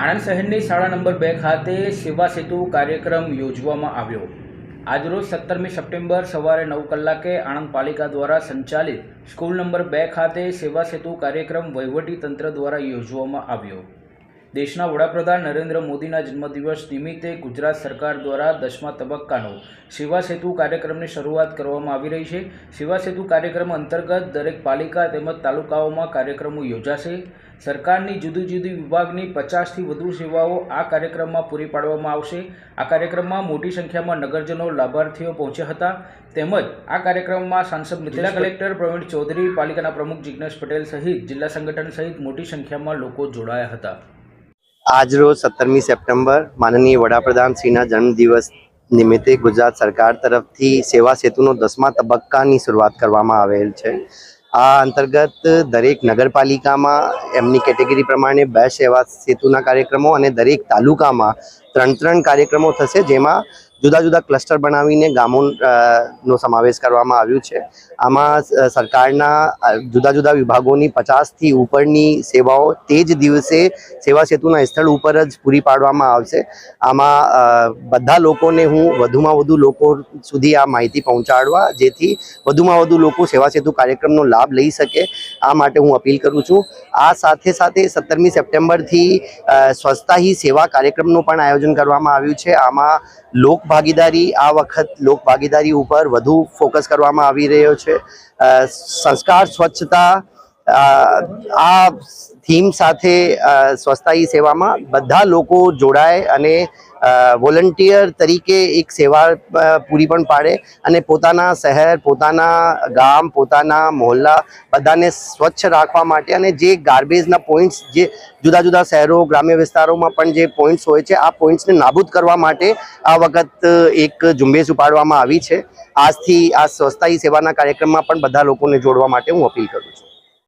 આણંદ શહેરની શાળા નંબર બે ખાતે સેવા સેતુ કાર્યક્રમ યોજવામાં આવ્યો. આજરોજ સત્તરમી સપ્ટેમ્બર સવારે નવ કલાકે આણંદ પાલિકા દ્વારા સંચાલિત સ્કૂલ નંબર બે ખાતે સેવા સેતુ કાર્યક્રમ વહીવટી તંત્ર દ્વારા યોજવામાં આવ્યો. દેશના વડાપ્રધાન નરેન્દ્ર મોદીના જન્મદિવસ નિમિત્તે ગુજરાત સરકાર દ્વારા દસમા તબક્કાનો સેવા સેતુ કાર્યક્રમની શરૂઆત કરવામાં આવી રહી છે. સેવા સેતુ કાર્યક્રમ અંતર્ગત દરેક પાલિકા તેમજ તાલુકાઓમાં કાર્યક્રમો યોજાશે. સરકારની જુદી જુદી વિભાગની પચાસથી વધુ સેવાઓ આ કાર્યક્રમમાં પૂરી પાડવામાં આવશે. આ કાર્યક્રમમાં મોટી સંખ્યામાં નગરજનો લાભાર્થીઓ પહોંચ્યા હતા. તેમજ આ કાર્યક્રમમાં સાંસદ જિલ્લા કલેક્ટર પ્રવીણ ચૌધરી પાલિકાના પ્રમુખ જિજ્ઞેશ પટેલ સહિત જિલ્લા સંગઠન સહિત મોટી સંખ્યામાં લોકો જોડાયા હતા. આજરોજ સત્તરમી સપ્ટેમ્બર માનનીય વડાપ્રધાન શ્રીના જન્મદિવસ નિમિત્તે ગુજરાત સરકાર તરફથી સેવા સેતુનો દસમા તબક્કાની શરૂઆત કરવામાં આવેલ છે. આ અંતર્ગત દરેક નગરપાલિકામાં એમની કેટેગરી પ્રમાણે બે સેવા સેતુના કાર્યક્રમો અને દરેક તાલુકામાં ત્રણ ત્રણ કાર્યક્રમો થશે જેમાં જુદા જુદા ક્લસ્ટર બનાવીને ગામો નો સમાવેશ કરવામાં આવ્યું છે. આમાં સરકારના જુદા જુદા વિભાગોની પચાસથી ઉપરની સેવાઓ તે જ દિવસે સેવા સેતુના સ્થળ ઉપર જ પૂરી પાડવામાં આવશે. આમાં બધા લોકોને હું વધુમાં વધુ લોકો સુધી આ માહિતી પહોંચાડવા, જેથી વધુમાં વધુ લોકો સેવા સેતુ કાર્યક્રમનો લાભ લઈ શકે. આ માટે હું અપીલ કરું છું. આ સાથે સાથે સત્તરમી સપ્ટેમ્બરથી સ્વચ્છતા હી સેવા કાર્યક્રમનું પણ આયોજન કરવામાં આવ્યું છે. આમાં લોક ભાગીદારી આ વખત લોક ભાગીદારી ઉપર વધુ ફોકસ કરવામાં આવી રહ્યો છે. સંસ્કાર, સ્વચ્છતા આ થીમ સાથે સ્વચ્છતા સેવામાં બધા લોકો જોડાય અને વોલન્ટિયર તરીકે એક સેવા પૂરી પણ પાડે અને પોતાના શહેર, પોતાના ગામ, પોતાના મહોલ્લા બધાને સ્વચ્છ રાખવા માટે અને જે ગાર્બેજના પોઈન્ટ્સ, જે જુદા જુદા શહેરો, ગ્રામ્ય વિસ્તારોમાં પણ જે પોઈન્ટ્સ હોય છે, આ પોઈન્ટ્સને નાબૂદ કરવા માટે આ વખત એક ઝુંબેશ ઉપાડવામાં આવી છે. આજથી આ સ્વચ્છતા સેવાના કાર્યક્રમમાં પણ બધા લોકોને જોડવા માટે હું અપીલ કરું છું.